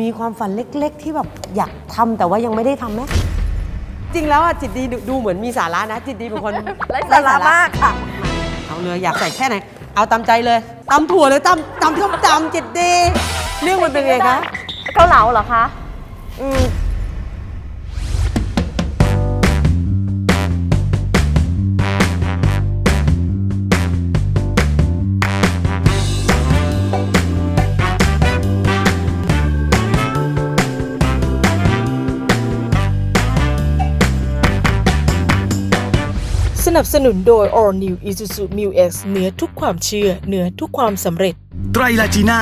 มีความฝันเล็กๆ ที่แบบอยากทำแต่ว่ายังไม่ได้ทำไหมจริงแล้วอะจิตดีดูดูเหมือนมีสาระนะ จิตดีเป็นคน ไร้สาระมากค่ะ เอาเลยอยากใส่แค่ไหน เอาตามใจเลยตำถั่วเลยตำตำส้มตำจิตดี เรื่องมันเป็นไงคะ เกาเหลาเหรอคะ อืม นับสนุนโดย All New Isuzu Mu X เหนือทุกความเชื่อ เหนือทุกความสำเร็จ ไตรลาจีน่า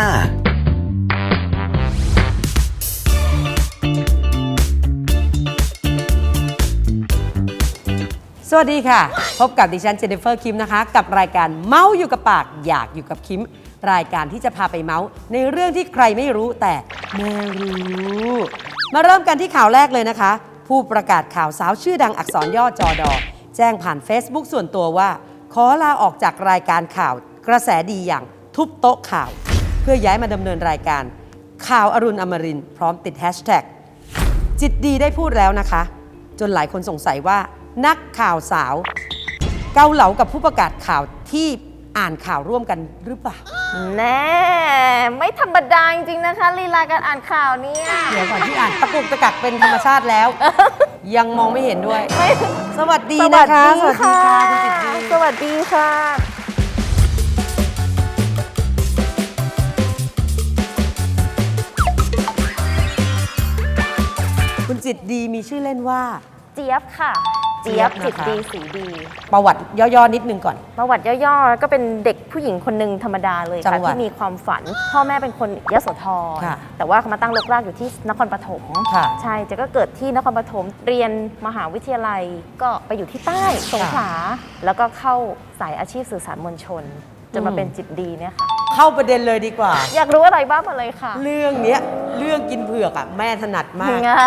สวัสดีค่ะ พบกับดิฉันเจเนฟเฟอร์คิมนะคะ กับรายการเมาส์อยู่กับปาก อยากอยู่กับคิม รายการที่จะพาไปเมาส์ในเรื่องที่ใครไม่รู้แต่แม่รู้ มาเริ่มกันที่ข่าวแรกเลยนะคะ ผู้ประกาศข่าวสาวชื่อดังอักษรย่อจอดอ แจ้งผ่าน Facebook ส่วนตัวว่า ขอลาออกจากรายการข่าว กระแสดีอย่างทุบโต๊ะข่าว เพื่อย้ายมาดำเนินรายการ ข่าวอรุณอมรินทร์พร้อมติดแฮชแท็กจิตดีได้พูดแล้วนะคะ จนหลายคนสงสัยว่า นักข่าวสาว เกาเหลากับผู้ประกาศข่าวที่ อ่านข่าวร่วมกันหรือเปล่า แน่ ไม่ธรรมดาจริงๆนะคะลีลาการอ่านข่าวเนี่ย เดี๋ยวก่อนที่อ่านตะกุกตะกักเป็นธรรมชาติแล้ว ยังมองไม่เห็นด้วย สวัสดีนะคะสวัสดีค่ะคุณจิตดีสวัสดีค่ะ คุณจิตดีมีชื่อเล่นว่า เจี๊ยบค่ะ เจี๊ยบเจี๊จิยตบนะคะดีสีดี ประวัติย่อๆนิดนึงก่อน ประวัติย่อๆ ก็เป็นเด็กผู้หญิงคนหนึ่งธรรมดาเลยจัค่ะงหวัดที่มีความฝัน พ่อแม่เป็นคนยโสธรค่ะแต่ว่าเขามาตั้งรกรากอยู่ที่นครปฐมค่ะใช่เจะก็เกิดที่นครปฐมเรียนมหาวิทยาลัยก็ไปอยู่ที่ใต้สงขลาแล้วก็เข้าสายอาชีพสื่อสารมวลชนจนมาเป็นจิตดีเนี่ยค่ะ เข้าประเด็นเลยดีกว่า อยากรู้อะไรบ้างมาเลยค่ะเรื่องเนี้ยเรื่องกินเผือกอะแม่ถนัดมากง่า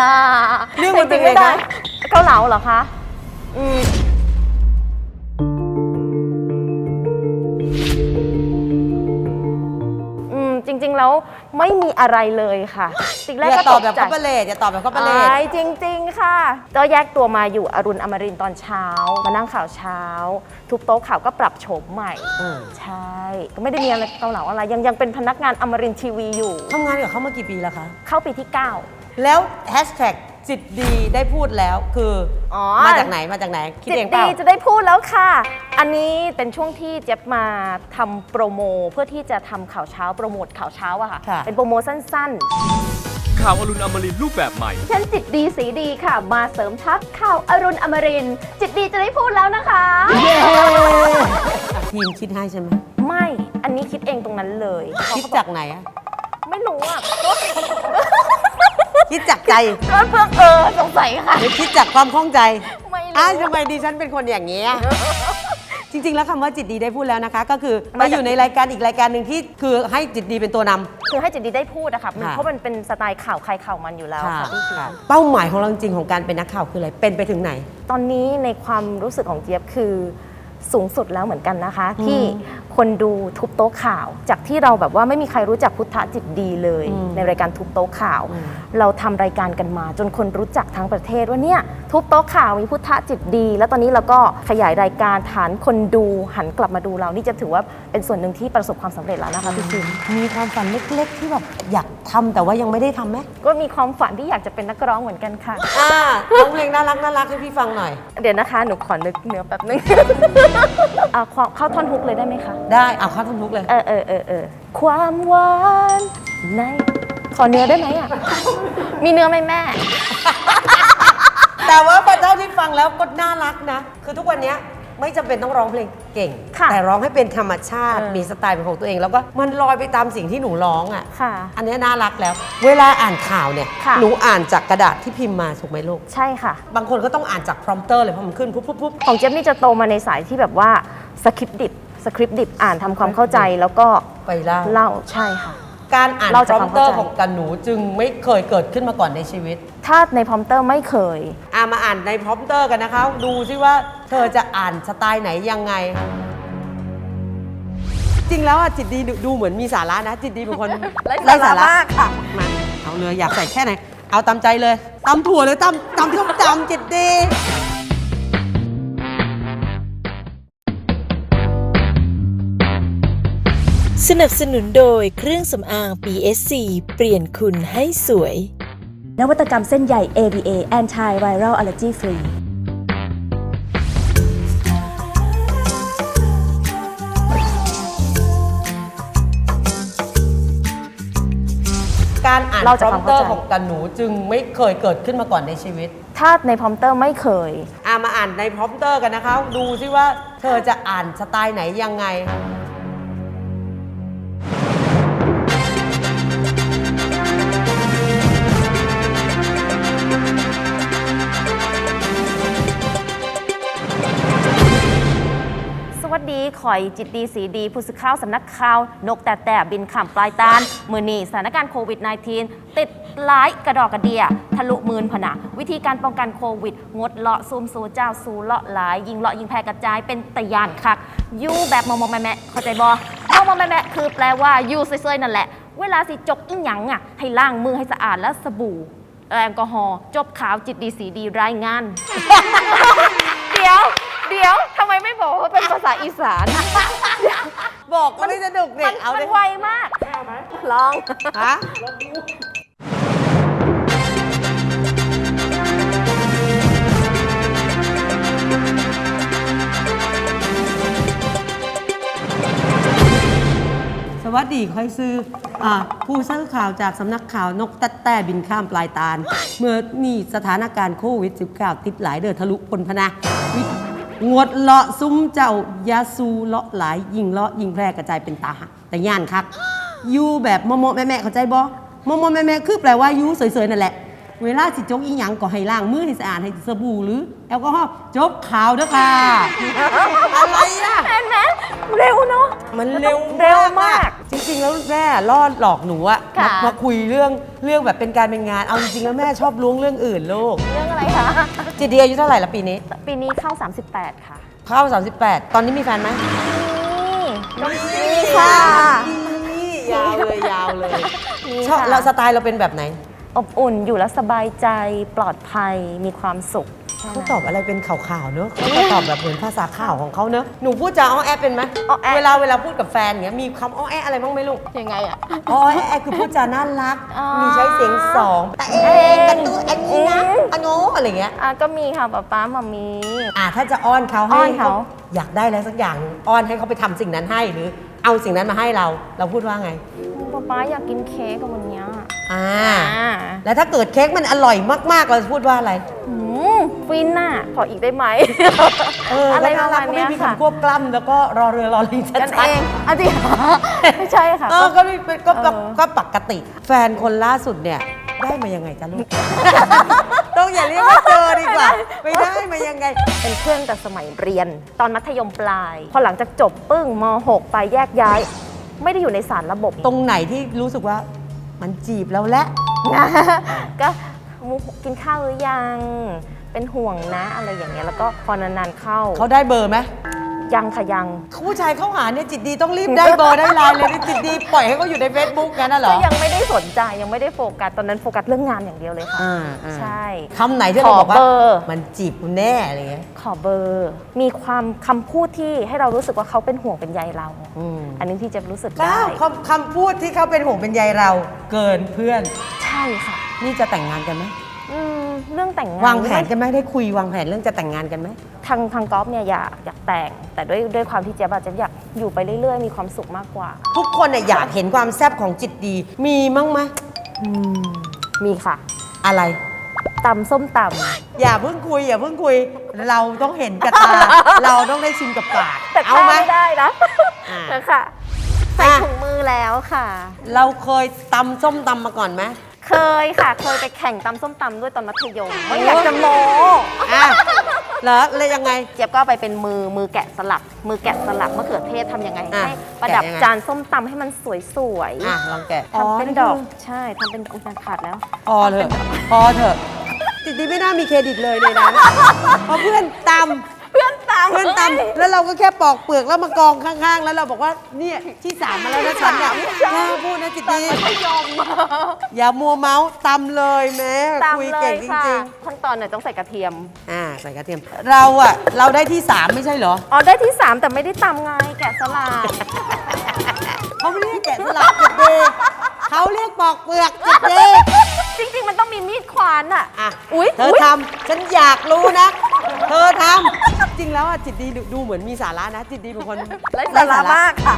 เรื่องมันเป็นไงคะจๆม่ด้เกาเหลาเหรอคะ อืมอืมจริงๆแล้วไม่มีอะไรเลยค่ะสิ่งแรกอย่าก็ตตอบกแบบใจข้าปเลดอย่าตอบแบบข้าปเลด อายจริง ๆ ค่ะก็แยกตัวมาอยู่อรุณอมรินทร์ตอนเช้า มานั่งข่าวเช้า ทุบโต๊ะข่าวก็ปรับโฉมใหม่อืม ใช่ ก็ไม่ได้มีอะไรเกาเหลาอะไรยังยังเป็นพนักงานอมรินทร์ทีวีอยู่ ทำงานกับเขามากี่ปีแล้วคะ เข้าปีที่ 9 แล้วแฮชแท็กจิตดีได้พูดแล้วคือออ มาจากไหนมาจากไหน คิดจิตเองเปดีล่า จะได้พูดแล้วค่ะ อันนี้เป็นช่วงที่เจ๊ยบมาทำโปรโม เพื่อที่จะทำข่าวเช้าโปรโมทข่าวเช้าอะค่ะ ค่ะ เป็นโปรโมสั้นข่าวอรุณอมรินทร์รูปแบบใหม่ ๆฉันจิตดีสีดีค่ะ มาเสริมทัพข่าวอรุณอมรินทร์จิตดีจะได้พูดแล้วนะคะ ทีมคิดให้ใช่ไหมไม่ อันนี้คิดเองตรงนั้นเลย คิดจากไหนอะไม่รู้อะ คิดจากใจก็เพื่อเออสงสัยค่ะ หรือคิดจากความข้องใจไม่รู้ อ้าวทำไมดิฉันเป็นคนอย่างนี้ย จริง ๆ แล้วคำว่าจิตดีได้พูดแล้วนะคะ ก็คือมาอยู่ในรายการอีกรายการหนึ่งที่คือให้จิตดีเป็นตัวนำ คือให้จิตดีได้พูดอะค่ะมันค่ะ เพราะมันเป็นสไตล์ข่าวใครข่าวมันอยู่แล้วค่ะพี่คิมเป้าหมายของเราจริงๆของการเป็นนักข่าวคืออะไร เป็นไปถึงไหน ตอนนี้ในความรู้สึกของเจี๊ยบคือสูงสุดแล้วเหมือนกันนะคะ ที่ คนดูทุบโต๊ะข่าว จากที่เราแบบว่าไม่มีใครรู้จักพุทธจิตดีเลยอืมในรายการทุบโต๊ะข่าวอืมเราทำรายการกันมา จนคนรู้จักทั้งประเทศว่าเนี่ยทุบโต๊ะข่าวมีพุทธจิตดี แล้วตอนนี้เราก็ขยายรายการฐานคนดูหันกลับมาดูเรานี่จะถือว่าเป็นส่วนหนึ่งที่ประสบความสำเร็จแล้วนะคะพี่คิมมีความฝันเล็กๆ ที่แบบอยากทำแต่ว่ายังไม่ได้ทำไหมก็มีความฝันที่อยากจะเป็นนักร้องเหมือนกันค่ะอ่าร้องเพลงน่ารักน่ารักให้พี่ฟังหน่อย เดี๋ยวนะคะหนูขอนึกเนื้อแป๊บนึงเอาความเข้าท่อนฮุกเลยได้ไหมคะได้เอาเข้าทุกๆเลย เออเออเออเออความหวานในขอเนื้อได้ไหมอะ มีเนื้อไหมแม่ แต่ว่าพอเท่าที่ฟังแล้วก็น่ารักนะ คือทุกวันเนี้ยไม่จำเป็นต้องร้องเพลงเก่ง ค่ะแต่ร้องให้เป็นธรรมชาติ เออ มีสไตล์เป็นของตัวเอง แล้วก็มันลอยไปตามสิ่งที่หนูร้องอะ ค่ะ อันเนี้ยน่ารักแล้ว เวลาอ่านข่าวเนี่ย ค่ะ หนูอ่านจากกระดาษที่พิมพ์มาถูกไหมลูก ใช่ค่ะ บางคนก็ต้องอ่านจากพรอมเตอร์เลยเพราะมันขึ้นปุ๊บปุ๊บปุ๊บ ของเจี๊ยบนี่จะโตมาในสายที่แบบว่าสคริปต์ดิบ สคริปต์ดิบอ่านทำความเข้าใจแล้วก็ไปเล่า เล่าใช่ค่ะ การอ่านเราพจะรอมเตอร์ความขเข้าใจองกันหนูจึงไม่เคยเกิดขึ้นมาก่อนในชีวิต ถ้าในพรอมเตอร์ไม่เคย อ่ามาอ่านในพรอมเตอร์กันนะคะ ดูซิว่าเธอจะอ่านสไตล์ไหนยังไง จริงแล้วอะจิตดีดูดูเหมือนมีสาระนะ จิตดีเป็นคนไร้สาระมากค่ะ มาเอาเลยอยากใส่แค่ไหน เอาตามใจเลยตำถั่วเลยตำตำส้มตำจิตดี สนับสนุนโดยเครื่องสำอาง PSC เปลี่ยนคุณให้สวย นวัตกรรมเส้นใย AVA Anti Viral Allergy Free การอ่านเราพจะรอความมเตอเข้าร์ใจของกันหนูจึงไม่เคยเกิดขึ้นมาก่อนในชีวิต ถ้าในพรอมเตอร์ไม่เคยอามาอ่านในพรอมเตอร์กันนะคะ ดูซิว่าเธอจะอ่านสไตล์ไหนยังไง ดีข่อยจิตดีสีดี ผู้สื่อข่าวสำนักข่าว นกแต่แต่บินข่ำปลายตาลมือนีสถานการณ์โควิด -19 ติดหลายกระดอกกระเดีย ทะลุมืนพะนะ วิธีการป้องกันโควิด งดเลาะซูมสูเจ้าสูเลาะหลาย ยิงเลาะยิงแพร่กระจายเป็นตะยานคักยู่แบบมองมอแม่แม่เข้าใจบอมองมอแม่แม่คือแปลว่ายู่เซยๆนั่นแหละ เวลาสิจกอีหยังอะให้ล้างมือให้สะอาดและสบู่แอลกอฮอล์จบขาวจิตดีสีดีรายงาน เดี๋ยว เดี๋ยวทำไมไม่บอกว่าเป็นภาษาอีสานบอกก็ไม่สนุกเด็มักนเอามัเลนยไวมากลอง ฮะสวัสดีค่อยซื้ออาผู้ซื้อข่าวจากสำนักข่าวนกตัดแต่บินข้ามปลายตาล เมื่อมีสถานการณ์โควิด -19 ติดหลายเดือทะลุพลพนะวิ งดเลาะซุ้มเจ้ายาซูเลาะหลาย ยิงเลาะยิงแพร่กระจายเป็นตาหักแต่ย่านคักยูแบบโมโมแม่แม่เข้าใจบ่โมโมแม่แม่คือแปลว่ายูสวยๆนั่นแหละ เวลาสิจกอีหยังก็ให้ล้างมือให้สะอาดให้สบู่หรือแอลกอฮอล์จบขาวเด้อค่ะ อะไรอะ เห็นไหมเร็วเนาะ มันเร็วเร็วมากอะจริง ๆ แล้วแม่ล่อหลอกหนูอะค่ะ มามาคุยเรื่องเรื่องแบบเป็นการเป็นงาน เอาจริงๆแล้วแม่ชอบล้วงเรื่องอื่นลูกเรื่องอะไรคะ จีดีอายุเท่าไหร่ละปีนี้ ปีนี้เข้า 38 ค่ะ เข้า 38 ตอนนี้มีแฟนไหมนี่ค่ะ นี่ยาวเลยยาวเลยมีชอบค่ะเราสไตล์เราเป็นแบบไหน อบอุ่นอยู่แล้วสบายใจปลอดภัยมีความสุข เขาตอบอะไรเป็นข่าวๆเนอะเขาจะตอบแบบเหมือนภาษาข่าวของเขาเนอะหนูพูดจาอ้อแอเป็นไหมอ้อแอเวลาเวลาพูดกับแฟนเงี้ยมีคำอ้อแออะไรบ้างไหมลูกยังไงอะอ้อแอคือพูดจาน่ารัก อ๋อมีใช้เสียงสองแต่เอ๊ะกันดูอันนี้นะอันโน้อะไรเงี้ยอะก็มีค่ะป๊าป๊ามามี อ่าถ้าจะอ้อนเขาให้อ้อนเขา อยากได้อะไรสักอย่างอ้อนให้เขาไปทำสิ่งนั้นให้หรือ เอาสิ่งนั้นมาให้เราเราพูดว่าไง ป๊าป๊าอยากกินเค้กกับวันเนี้ย อ่า อ่าแล้วถ้าเกิดเค้กมันอร่อยมากๆ เราจะพูดว่าอะไร อืมฟินน่ะ ขออีกได้ไหม เออ อะไรก็ปน่าระรัมากณก็เนี้ไม่ยมีค่ะคำควบกล้ำแล้วก็รอเรือรอลิงชักันดเองอะจริงเหรอไม่ใช่ค่ะๆเออก็ไม่เป็นก็ก็เออ ก็ปกติ แฟนคนล่าสุดเนี่ย ได้มายังไงจ้ะลูก ต้องอย่าเรียกว่าเจอดีกว่า ไม่ได้มายังไง เป็นเพื่อนแต่สมัยเรียน ตอนมัธยมปลาย พอหลังจากจบปึ้งม .6 ไปแยกย้าย ไม่ได้อยู่ในสารระบบ ตรงไหนที่รู้สึกว่า มันจีบแล้วแหละก็มุกกินข้าวหรือยัง เป็นห่วงนะอะไรอย่างเงี้ยแล้วก็พอนานๆเข้า เขาได้เบอร์ไหม ยังค่ะยังผู้ชายเข้าหาเนี่ยจิตดีต้องรีบได้เบอร์ได้ไลน์เลยนี่จิตดีปล่อยให้เขาอยู่ในเฟซบุ๊กกันน่ะเหรก็อยังไม่ได้สนใจยังไม่ได้โฟกัสตอนนั้นโฟกัสเรื่องงานอย่างเดียวเลยค่ะ อ่าอ่าใช่ คำไหนที่เราบอกว่าขอเบอร์ มันจีบกูแน่อะไรเงี้ยขอเบอร์ มีความคำพูดที่ให้เรารู้สึกว่าเขาเป็นห่วงเป็นใยเรา อืมอันนี้ที่จะรู้สึกเก้าได้คำคำพูดที่เขาเป็นห่วงเป็นใยเราเกินเพื่อน ใช่ค่ะ นี่จะแต่งงานกันไหมอืม เรื่องแต่งงานวางแผนกันไหมได้คุยวางแผนเรื่องจะแต่งงานกันไหมทางทางกอล์ฟเนี่ยอยากอยากแต่ง แต่ด้วยด้วยความที่เจ๊ยบอะเจ๊ยบอยากอยู่ไปเรื่อยๆ มีความสุขมากกว่า ทุกคนเนี่ยอยากเห็นความแซ่บของจิตดี มีมั้งไหมมีค่ะอะไร ตำส้มตอย่าเพิ่งคุย อย่าเพิ่งคุย เราต้องเห็นกับตา เราต้องได้ชิมกับปากำแต่เอาข้าวไหมไม่ได้นะอ่าค่ะ ใส่อะถุงมือแล้วค่ะ เราเคยตำส้มตำมาก่อนไหม เคยค่ะ เคยไปแข่งตำส้มตำด้วยตอนมัธยมไม่อยากจะโมอะเหรอเลยยังไง เจี๊ยบก็เอาไปเป็นมือมือแกะสลัก มือแกะสลักมะเขือเทศทำยังไงอะให้ประดับแกะยังไง จานส้มตำให้มันสวยอะลองแกะๆทำเป็นดอกคืใช่ทำเป็นอุณขาดแล้ว พอเถอะพอเถอะจิตดีไม่น่ามีเครดิตเลยในนั้นเพราะเพื่อนตเพื่อน ตำเพื่อนตำแล้วเราก็แค่ปอกเปลือกแล้วมากองข้างๆ แล้วเราบอกว่าเนี่ยที่สามมาแล้วนะฉันเนี่ยแม่พูดนะจิตดีมัธยมอย่ามัวเมาส์ตำเลยแม่ตามคุยเลเก่งยจค่ะริงขั้นตอนเนี่ยต้องใส่กระเทียม ๆอ่าใส่กระเทียม เราอะเราได้ที่สามไม่ใช่เหรออ๋อได้ที่ 3 แต่ไม่ได้ตำไงแกะสลักเขาไม่ได้เรียกแกะสลักจิตดีเขาเรียกปอกเปลือกจิตดี จริง ๆ มันต้องมีมีดควานอะอะ อุ๊ยเธออุ๊ยทำฉันอยากรู้นะ เธอทำจริงแล้วอะจิตดีดูดูเหมือนมีสาระนะ จิตดีเป็นคนไร้สาระมากค่ะ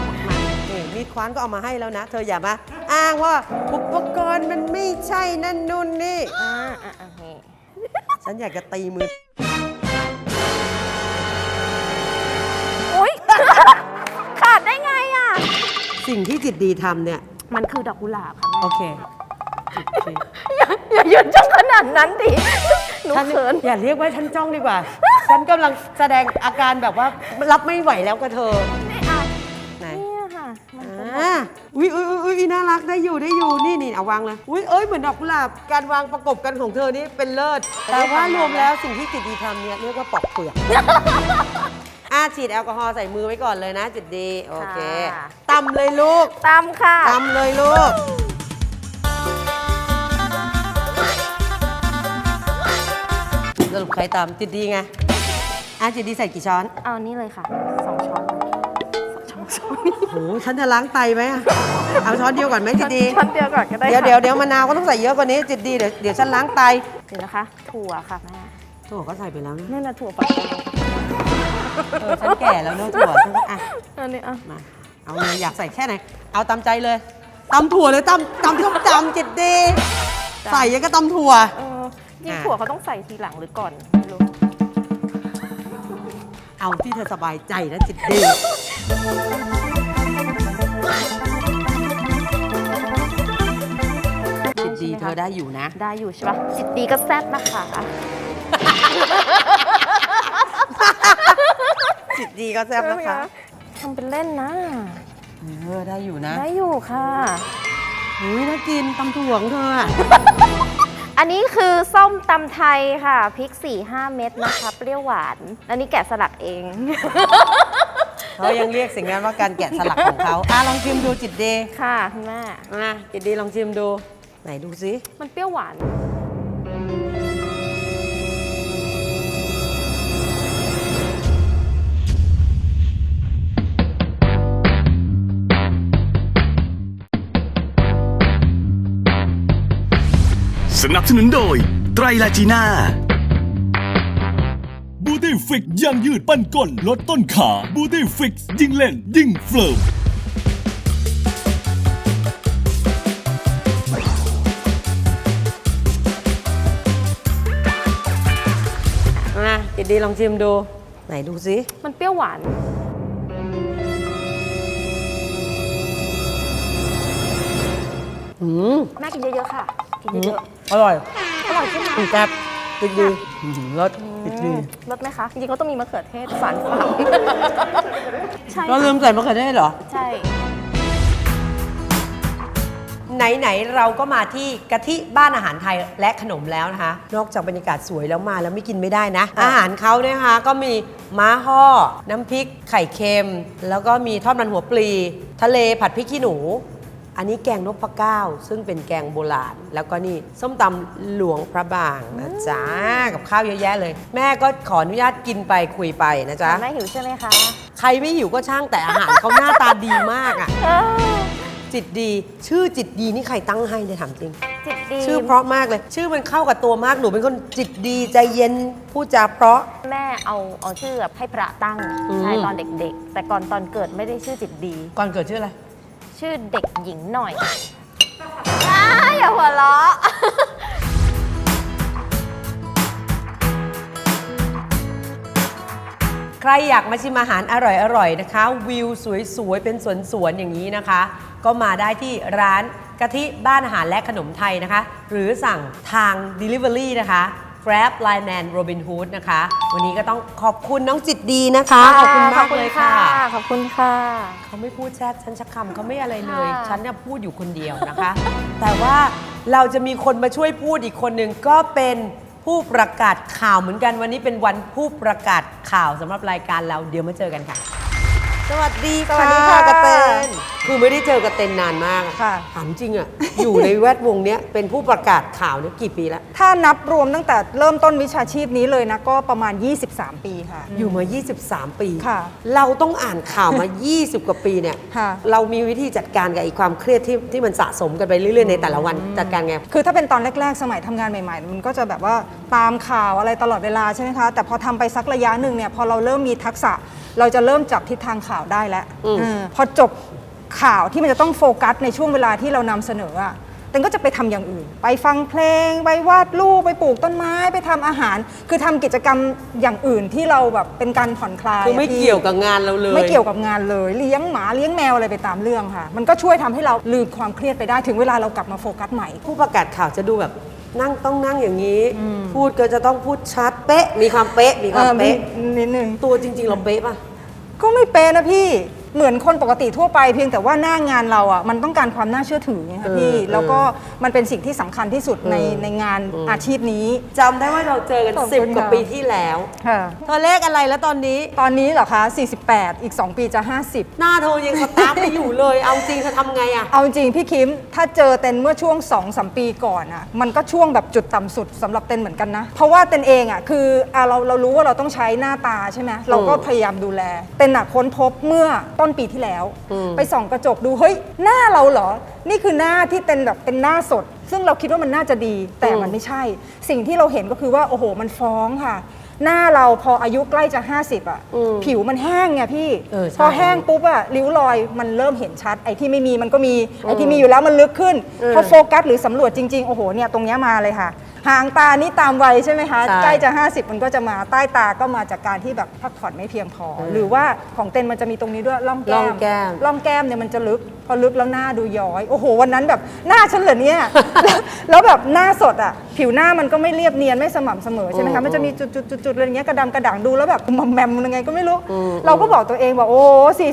นี่มีดคว้านก็เอามาให้แล้วนะ เธออย่ามาอ้างว่าอุปกรณ์มันไม่ใช่นั่นนู่นนี่อ่าอ่าอ่านี่ฉันอยากจะตีมืออุ๊ยขาดได้ไงอะ สิ่งที่จิตดีทำเนี่ย มันคือดอกกุหลาบค่ะแม่โอเค อย่าอย่าหยุดจ้องขนาดนั้นดิ หนูฉันเขิน อย่าเรียกว่าฉันจ้องดีกว่า ฉันกำลังแสดงอาการแบบว่ารับไม่ไหวแล้วกับเธอนี่อะไหน เนี่ยค่ะมันเป็นอ่าอุ้ยอุ้ยอุ้ยอุ้ยน่ารักได้อยู่ได้อยู่นี่นี่เอาวางเลยอุ้ยเอ้ยเหมือนดอกกุหลาบการวางประกบกันของเธอนี่เป็นเลิศแต่ว่ารวมแล้วสิ่งที่จิตดีทำเนี่ยเรียกว่าปอกเปลือกอาฉีดแอลกอฮอล์ใส่มือไว้ก่อนเลยนะจิตดีโอเคตำเลยลูกตำค่ะ ตำเลยลูก สรุปใครตำจิตดีไงอาจิตดีใส่กี่ช้อนเอานี่เลยค่ะสองช้อนสองช้อนโหฉันจะล้างไตไหมอะเอาช้อนเดียวก่อนไหมจิตดี ช้อนเดียวก่อนก็ได้เดี๋ยวค่ะเดี๋ยวเดี๋ยวมะนาวก็ต้องใส่เยอะกว่านี้จิตดีเดี๋ยวเดี๋ยวฉันล้างไตเดี๋ยวนะคะ ถั่วค่ะแม่ถั่วก็ใส่ไปแล้วนะนั่นน่ะถั่วฝักยาวเออฉันแก่แล้วเนอะถั่วฉันก็อะอันนี้อะมาเอาเลยอยากใส่แค่ไหน เอาตามใจเลยตำถั่วเลยตำตำส้มตำจิตดี ใส่ยังก็ตำถั่ว เออ จริงอะถั่วเขาต้องใส่ทีหลังหรือก่อนไม่รู้เอาที่เธอสบายใจนะจิตดี จิตดีเธอได้อยู่นะ ได้อยู่ใช่ปะจิตดีก็แซ่บนะคะจิตดีก็แซ่บนะคะทำเป็นเล่นนะเออได้อยู่นะ ได้อยู่ค่ะหุยน่ากินตำถั่วของเธอ อะอันนี้คือส้มตำไทยค่ะพริก 4-5 เม็ดนะคะเปรี้ยวหวาน อันนี้แกะสลักเอง เขายังเรียกสิ่งนั้นว่าการแกะสลักของเขาอะลองชิมดูจิตดีค่ะคุณแม่อะจิตดีลองชิมดู ไหนดูซิมันเปรี้ยวหวาน สนับสนุนโดย ไตรลาจีน่าบูตี้ฟิกยังยืดปั้นก้นลดต้นขาบูตี้ฟิกยิ่งเล่น ยิ่งเฟิร์มอะจิตดีลองชิมดู ไหนดูซิมันเปรี้ยวหวาน อืมแม่กินเยอะๆค่ะ กินเยอะ อร่อยๆอร่อยใช่ไหมอืมแซ่บจิตดีอืมรสจิตดีรสไหมคะ จริงๆเขาต้องมีมะเขือเทศฝานฝังใช่ก็ลืมใส่มะเขือเทศเหรอ ใช่ ไหน ๆ เราก็มาที่กะทิบ้านอาหารไทยและขนมแล้วนะคะ นอกจากบรรยากาศสวยแล้วมาแล้วไม่กินไม่ได้นะ อาหารเขาเนี่ยนะคะก็มีม้าห่อ น้ำพริก ไข่เค็ม แล้วก็มีทอดมันหัวปลี ทะเลผัดพริกขี้หนู อันนี้แกงนกพะเก้า ซึ่งเป็นแกงโบราณ แล้วก็นี่ส้มตำหลวงพระบางนะจ๊ะ กับข้าวเยอะแยะเลย แม่ก็ขออนุญาตกินไปคุยไปนะจ๊ะ แม่หิวใช่ไหมคะ ใครไม่หิวก็ช่างแต่อาหารเขาหน้าตาดีมากอะเออจิตดีชื่อจิตดีนี่ใครตั้งให้เนี่ยถามจริง จิตดีชื่อเพราะมากเลย ชื่อมันเข้ากับตัวมากหนูเป็นคนจิตดีใจเย็นพูดจาเพราะ แม่เอาเอาชื่อแบบให้พระตั้งอืม ใช่ตอนเด็ก ๆ แต่ก่อนตอนเกิดไม่ได้ชื่อจิตดี ก่อนเกิดชื่ออะไร ชื่อเด็กหญิงหน่อยอ้าอย่าหัวเราะ ใครอยากมาชิมอาหารอร่อยๆนะคะ วิวสวยๆ เป็นสวนๆ อย่างนี้นะคะ ก็มาได้ที่ร้านกะทิบ้านอาหารและขนมไทยนะคะ หรือสั่งทาง Delivery นะคะ Grab Line Man Robin Hood นะคะ วันนี้ก็ต้องขอบคุณน้องจิตดีนะคะ ขอบคุณมากเลยค่ะ ขอบคุณค่ะ เขาไม่พูดแทรกฉันชักคำเขาไม่อะไรเลยค่ะฉันเนี่ยพูดอยู่คนเดียวนะคะ แต่ว่าเราจะมีคนมาช่วยพูดอีกคนหนึ่งก็เป็นผู้ประกาศข่าวเหมือนกันวันนี้เป็นวันผู้ประกาศข่าวสำหรับรายการเราเดี๋ยวมาเจอกันค่ะ สวัสดีค่ะสวัสดีค่ะกระเตนคือไม่ได้เจอกระเตนนานมากอค่ะ ถามจริงอะอยู่ในแวดวงเนี้ยเป็นผู้ประกาศข่าวเนี่ยกี่ปีแล้ว ถ้านับรวมตั้งแต่เริ่มต้นวิชาชีพนี้เลยนะก็ประมาณ 23 ปีค่ะ อยู่มา 23 ปี ค่ะเราต้องอ่านข่าวมา 20 กว่าปีเนี่ย ค่ะ เรามีวิธีจัดการกับไอ้ความเครียดที่ที่มันสะสมกันไปเรื่อยๆในแต่ละวันจัดการไง คือถ้าเป็นตอนแรก ๆ สมัยทำงานใหม่ ๆ มันก็จะแบบว่า ตามข่าวอะไรตลอดเวลาใช่ไหมคะแต่พอทำไปสักระยะหนึ่งเนี่ยพอเราเริ่มมีทักษะ เราจะเริ่มจับทิศทางข่าวได้แล้วอืมเออพอจบข่าวที่มันจะต้องโฟกัสในช่วงเวลาที่เรานำเสนออะเต็นก็จะไปทำอย่างอื่น ไปฟังเพลง ไปวาดรูป ไปปลูกต้นไม้ ไปทำอาหาร คือทำกิจกรรมอย่างอื่นที่เราแบบเป็นการผ่อนคลายคือไม่ะพี่เกี่ยวกับงานเราเลย ไม่เกี่ยวกับงานเลย เลี้ยงหมาเลี้ยงแมวอะไรไปตามเรื่องค่ะ มันก็ช่วยทำให้เราลืมความเครียดไปได้ ถึงเวลาเรากลับมาโฟกัสใหม่ ผู้ประกาศข่าวจะดูแบบ นั่งต้องนั่งอย่างนี้ พูดก็จะต้องพูดชัดเป๊ะ มีความเป๊ะ มีความเป๊ะเออนิดนึงตัวจริง ๆ เราเป๊ะป่ะ ก็ไม่เป๊ะนะพี่ เหมือนคนปกติทั่วไปเพียงแต่ว่าหน้างานเราอะมันต้องการความน่าเชื่อถือไงคะพี่เออแล้วก็มันเป็นสิ่งที่สำคัญที่สุดในเออในงานอาชีพนี้ จำได้ว่าเราเจอกัน ขอบสิบคุณกว่าค่ะ ปีที่แล้ว ค่ะตัวเลขอะไรแล้วตอนนี้ ตอนนี้เหรอคะ 48 อีก 2 ปีจะ 50 หน้าเธอยังสตาร์ทไม่อยู่เลย เอาจริงเธอทำไงอะ เอาจริงพี่คิม ถ้าเจอเต็นเมื่อช่วง2อสมปีก่อนอะมันก็ช่วงแบบจุดต่ำสุดสำหรับเต็นเหมือนกันนะ เพราะว่าเต็นเองอะคืออะเราเรารู้ว่าเราต้องใช้หน้าตาใช่ไหมเราก็พยายามดูแล เต็นอะค้นพบเมื่อต้นปีที่แล้ว ไปส่องกระจกดูเฮ้ยหน้าเราเหรอ นี่คือหน้าที่เต็นแบบเป็นหน้าสด ซึ่งเราคิดว่ามันน่าจะดี แต่มันไม่ใช่ สิ่งที่เราเห็นก็คือว่าโอ้โหมันฟ้องค่ะ หน้าเราพออายุใกล้จะ 50อะผิวมันแห้งไงพี่เออใช่พอแห้งปุ๊บอะริ้วรอยมันเริ่มเห็นชัด ไอ้ที่ไม่มีมันก็มีไอ้ที่มีอยู่แล้วมันลึกขึ้นพอโฟกัสหรือสำรวจจริงๆโอ้โหเนี่ยตรงเนี้ยมาเลยค่ะ หางตานี่ตามวัยใช่ไหมคะ ใช่ ใกล้จะ 50 มันก็จะมาใต้ตาก็มาจากการที่แบบพักผ่อนไม่เพียงพอ หรือว่าของเต็นมันจะมีตรงนี้ด้วยร่องแก้ร่มองแก้ม ร่องแก้มเนี่ยมันจะลึกพอลึกแล้วหน้าดูย้อย โอ้โห วันนั้นแบบหน้าฉันเหรอเนี่ยแล้วแล้วแบบหน้าสดอะผิวหน้ามันก็ไม่เรียบเนียนไม่สม่ำเสมอใช่ไหมคะ มันจะมีจุดๆๆๆอะไรอย่างเงี้ยกระดำกระด่างดูแล้วแบบมอมแมมยังไงก็ไม่รู้ เราก็บอกตัวเองบอกโอ้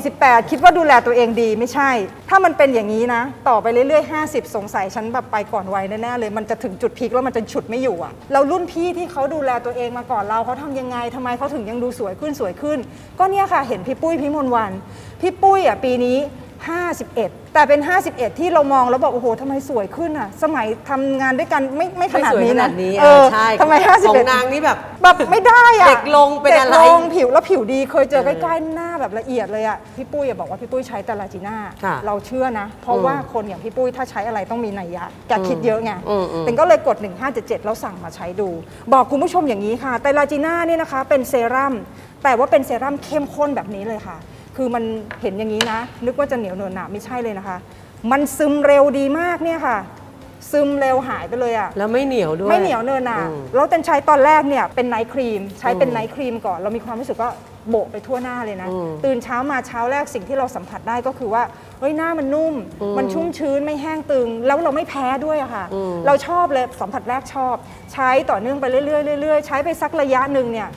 48 คิดว่าดูแลตัวเองดีไม่ใช่ ถ้ามันเป็นอย่างนี้นะ ต่อไปเรื่อยๆ 50 สงสัยฉันแบบไปก่อนวัยแน่ๆเลย มันจะถึงจุดพีคแล้วมันจะฉุดไม่อยู่อะเรารุ่นพี่ที่เขาดูแลตัวเองมาก่อนเราเขาทำยังไงทำไมเขาถึงยังดูสวยขึ้นสวยขึ้น ก็เนี่ยค่ะเห็นพี่ปุ้ยพี่มนต์วันพี่ปุ้ยอะปีนี้ 51 แต่เป็น 51 ที่เรามองแล้วบอกโอ้โหทำไมสวยขึ้นอะ สมัยทำงานด้วยกันไม่ไม่ขไม่นาดสวยนี้ขนานะดนี้เออใช่ทำไม 51ของนางนี่แบบแบบไม่ได้อะเด็กลงเป็นอะไรด็กลงผิวแล้วผิวดีเคยเจอใกล้ๆหน้าแบบละเอียดเลยอะพี่ปุ้ยอะบอกว่าพี่ปุ้ยใช้แต่ลาจีน่าค่ะเราเชื่อนะ เพราะว่าคนอย่างพี่ปุ้ยถ้าใช้อะไรต้องมีนัยยะแกคิดเยอะไงอืมอืมเต็งก็เลยกด 1577 แล้วสั่งมาใช้ดู บอกคุณผู้ชมอย่างนี้ค่ะแต่ลาจีน่าเนี่ยนะคะเป็นเซรั่มแต่ว่าเป็นเซรั่มเข้มข้นแบบนี้เลยค่ะ คือมันเห็นอย่างนี้นะ นึกว่าจะเหนียวเนินหนาไม่ใช่เลยนะคะ มันซึมเร็วดีมากเนี่ยค่ะ ซึมเร็วหายไปเลยอะแล้วไม่เหนียวด้วยไม่เหนียวเนินหนาอืม แล้วเต็นใช้ตอนแรกเนี่ยเป็นไนท์ครีม ใช้เป็นไนท์ครีมก่อน เรามีความรู้สึกว่าโบะไปทั่วหน้าเลยนะ อืมตื่นเช้ามาเช้าแรกสิ่งที่เราสัมผัสได้ก็คือว่าเฮ้ยหน้ามันนุ่มมันชุ่มชื้นไม่แห้งตึง แล้วเราไม่แพ้ด้วยอะค่ะเราชอบเลยสัมผัสแรกชอบ ใช้ต่อเนื่องไปเรื่อยๆเรื่อยๆใช้ไปสักระยะหนึ่งเนี่ย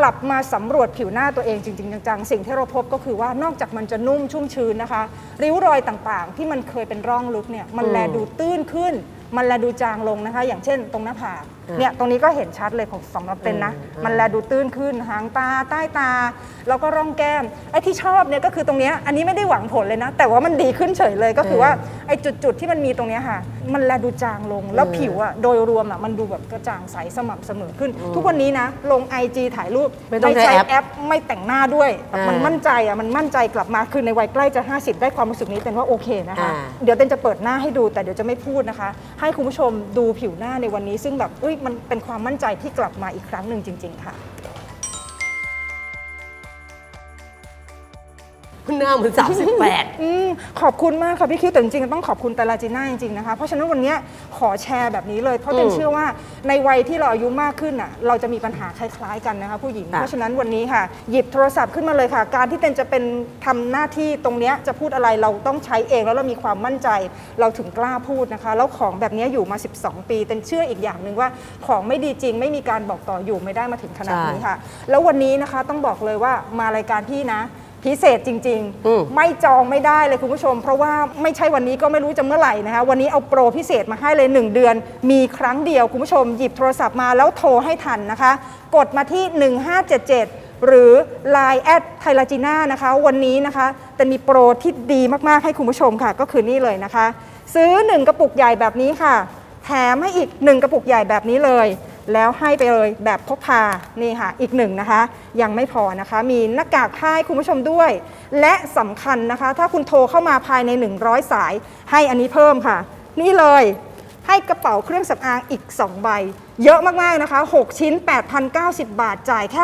กลับมาสำรวจผิวหน้าตัวเองจริง ๆ จังๆ สิ่งที่เราพบก็คือว่านอกจากมันจะนุ่มชุ่มชื้นนะคะ ริ้วรอยต่างๆ ที่มันเคยเป็นร่องลึกเนี่ยมันแลดูตื้นขึ้น มันแลดูจางลงนะคะ อย่างเช่น ตรงหน้าผาก เนี่ยตรงนี้ก็เห็นชัดเลยของสำหรับเป็นนะ มันแลดูตื้นขึ้นหางตาใต้ตา แล้วก็ร่องแก้มไอ้ที่ชอบเนี่ยก็คือตรงเนี้ยอันนี้ไม่ได้หวังผลเลยนะ แต่ว่ามันดีขึ้นเฉยเลยก็คือว่าไอ้จุดๆที่มันมีตรงเนี้ยค่ะ มันแลดูจางลงแล้วผิวอะโดยรวมอะมันดูแบบกระจ่างใสสม่ำเสมอขึ้น ทุกวันนี้นะลง IG ถ่ายรูปไม่ต้องใช้ใช้แอป แอปไม่แต่งหน้าด้วยอ่ามัมันมั่นใจอะมันมั่นใจกลับมาคือในวัยใกล้จะ 50 ได้ความรู้สึกนี้เป็นว่าโอเคนะคะอ่าเดี๋ยวเต้นจะเปิดหน้าให้ดูแต่เดี๋ยวจะไม่พูดนะคะ ให้คุณผู้ชมดูผิวหน้าในวันนี้ซึ่งแบบเอ้ยมันเป็นความมั่นใจที่กลับมาอีกครั้งหนึ่งจริง ๆ ค่ะ หน้าเหมือน 38 อืมขอบคุณมากค่ะพี่คิวแต่จริงๆต้องขอบคุณแต่ลาจีน่าจริงๆนะคะ เพราะฉะนั้นวันเนี้ยขอแชร์แบบนี้เลย เพราะเต้นเชื่อว่าในวัยที่เราอายุมากขึ้นอะเราจะมีปัญหาคล้ายๆกันนะคะผู้หญิง ค่ะเพราะฉะนั้นวันนี้ค่ะ หยิบโทรศัพท์ขึ้นมาเลยค่ะ การที่เต้นจะเป็นทำหน้าที่ตรงเนี้ยจะพูดอะไรเราต้องใช้เองแล้วเรามีความมั่นใจ เราถึงกล้าพูดนะคะ แล้วของแบบเนี้ยอยู่มา 12 ปีเต้นเชื่ออีกอย่างหนึ่งว่าของไม่ดีจริง ไม่มีการบอกต่ออยู่ไม่ได้มาถึงขนาดนี้ค่ะ แล้ววันนี้นะคะต้องบอกเลยว่ามารายการพี่นะ พิเศษจริง อืม ๆ ไม่จองไม่ได้เลยคุณผู้ชม เพราะว่าไม่ใช่วันนี้ก็ไม่รู้จะเมื่อไหร่นะคะ วันนี้เอาโปรพิเศษมาให้เลย 1 เดือน มีครั้งเดียวคุณผู้ชมหยิบโทรศัพท์มาแล้วโทรให้ทันนะคะ กดมาที่ 1577 หรือ Line แอดไทลาจีน่านะคะ วันนี้นะคะจะมีโปรที่ดีมากๆให้คุณผู้ชมค่ะ ก็คือนี่เลยนะคะ ซื้อ 1 กระปุกใหญ่แบบนี้ค่ะ แถมให้อีก 1 กระปุกใหญ่แบบนี้เลย แล้วให้ไปเลยแบบพกพานี่ค่ะ อีกหนึ่งนะคะ ยังไม่พอนะคะ มีหน้ากากผ้าให้คุณผู้ชมด้วย และสำคัญนะคะ ถ้าคุณโทรเข้ามาภายใน 100 สาย ให้อันนี้เพิ่มค่ะ นี่เลย ให้กระเป๋าเครื่องสำอางอีก 2 ใบ เยอะมากๆนะคะ 6 ชิ้น 8,090 บาทจ่ายแค่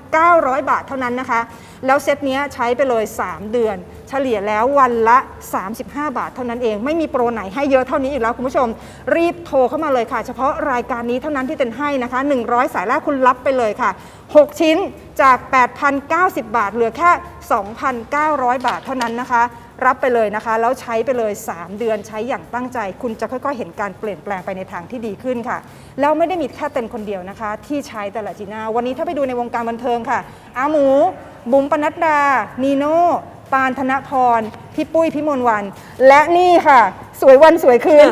2,900 บาทเท่านั้นนะคะ แล้วเซตนี้ใช้ไปเลย 3 เดือน เฉลี่ยแล้ววันละ 35 บาทเท่านั้นเอง ไม่มีโปรไหนให้เยอะเท่านี้อีกแล้วคุณผู้ชม รีบโทรเข้ามาเลยค่ะ เฉพาะรายการนี้เท่านั้นที่เต็นให้นะคะ 100 สายแรกคุณรับไปเลยค่ะ 6 ชิ้นจาก 8,090 บาทเหลือแค่ 2,900 บาทเท่านั้นนะคะ รับไปเลยนะคะ แล้วใช้ไปเลย 3 เดือนใช้อย่างตั้งใจ คุณจะค่อยๆ เห็นการเปลี่ยนแปลงไปในทางที่ดีขึ้นค่ะ แล้วไม่ได้มีแค่เต็นคนเดียวนะคะ ที่ใช้แต่ละจีน่าวันนี้ถ้าไปดูในวงการบันเทิงค่ะอาหมู บุ๋มปนัดดานีโน่ ปานธนพร พี่ปุ้ยพี่มนต์วัน และนี่ค่ะ สวยวันสวยคืน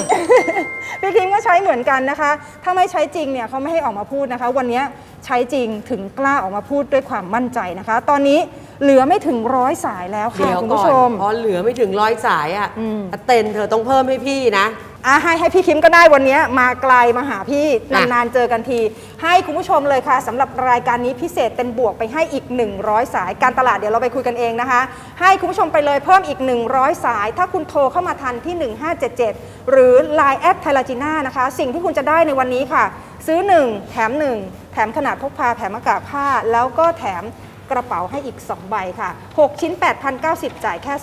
พี่คิงก็ใช้เหมือนกันนะคะ ถ้าไม่ใช้จริงเนี่ยเขาไม่ให้ออกมาพูดนะคะ วันนี้ใช้จริงถึงกล้าออกมาพูดด้วยความมั่นใจนะคะ ตอนนี้เหลือไม่ถึงร้อยสายแล้วค่ะเดี๋ยวคุณก่อผู้นชมพอเหลือไม่ถึงร้อยสายอะอืมเต็นเธอต้องเพิ่มให้พี่นะ อะให้ให้พี่คิมก็ได้วันนี้มาไกลมาหาพี่อะนานๆเจอกันที ให้คุณผู้ชมเลยค่ะสำหรับรายการนี้พิเศษเป็นบวกไปให้อีก 100 สายการตลาดเดี๋ยวเราไปคุยกันเองนะคะ ให้คุณผู้ชมไปเลยเพิ่มอีก 100 สาย ถ้าคุณโทรเข้ามาทันที่ 1577 หรือ Line แอดไทลาจีน่านะคะ สิ่งที่คุณจะได้ในวันนี้ค่ะ ซื้อ 1 แถม 1 แถมขนาดพกพาแถมอากาศผ้า แล้วก็แถม กระเป๋าให้อีก 2 ใบค่ะ 6 ชิ้น 8,090 จ่ายแค่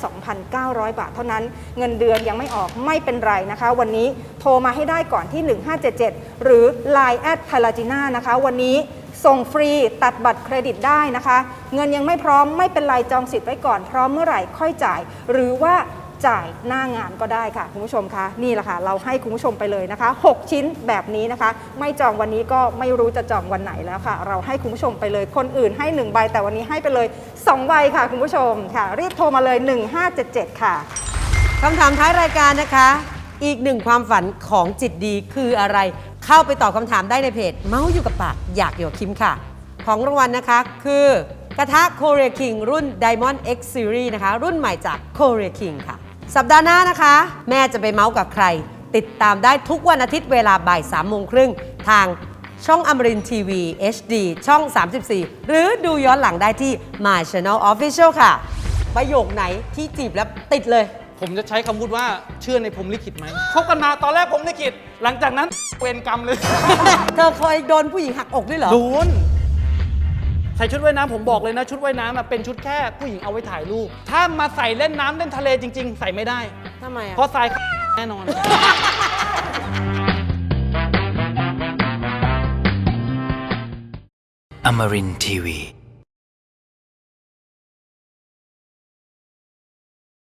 2,900 บาทเท่านั้น เงินเดือนยังไม่ออกไม่เป็นไรนะคะ วันนี้โทรมาให้ได้ก่อนที่ 1577 หรือ Line แอดไทลาจิน่านะคะ วันนี้ส่งฟรีตัดบัตรเครดิตได้นะคะ เงินยังไม่พร้อมไม่เป็นไรจองสิทธิ์ไว้ก่อนพร้อมเมื่อไหร่ค่อยจ่าย หรือว่า จ่ายหน้างานก็ได้ค่ะคุณผู้ชมคะนี่แหละค่ะเราให้คุณผู้ชมไปเลยนะคะ 6 ชิ้นแบบนี้นะคะ ไม่จองวันนี้ก็ไม่รู้จะจองวันไหนแล้วค่ะ เราให้คุณผู้ชมไปเลยคนอื่นให้ 1 ใบ แต่วันนี้ให้ไปเลย 2 ใบค่ะคุณผู้ชมค่ะ รีบโทรมาเลย 1577 ค่ะ คำถามท้ายรายการนะคะ อีกหนึ่งความฝันของจิตดีคืออะไร เข้าไปตอบคำถามได้ในเพจ เมาส์อยู่กับปากอยากอยู่กับคิมค่ะ ของรางวัลนะคะคือกระทะ Korea King รุ่น Diamond X Series นะคะ รุ่นใหม่จาก Korea King ค่ะ สัปดาห์หน้านะคะ แม่จะไปเมาส์กับใคร ติดตามได้ทุกวันอาทิตย์เวลาบ่าย3โมงครึ่งทางช่องอมรินทีวี HD ช่อง 34 หรือดูย้อนหลังได้ที่ My Channel Official ค่ะ ประโยคไหนที่จีบแล้วติดเลย ผมจะใช้คำพูดว่าเชื่อในพรหมลิขิตไหมคบกันมาตอนแรกผมลิขิต หลังจากนั้น เวรกรรมเลย เธอเคยโดนผู้หญิงหักอกด้วยเหรอ โดน ใส่ชุดว่ายน้ำผมบอกเลยนะ ชุดว่ายน้ำอะเป็นชุดแค่ผู้หญิงเอาไว้ถ่ายรูป ถ้ามาใส่เล่นน้ำเล่นทะเลจริง ๆ ใส่ไม่ได้ ทำไมอะ เพราะทราย แน่นอน Amarin Tiwi.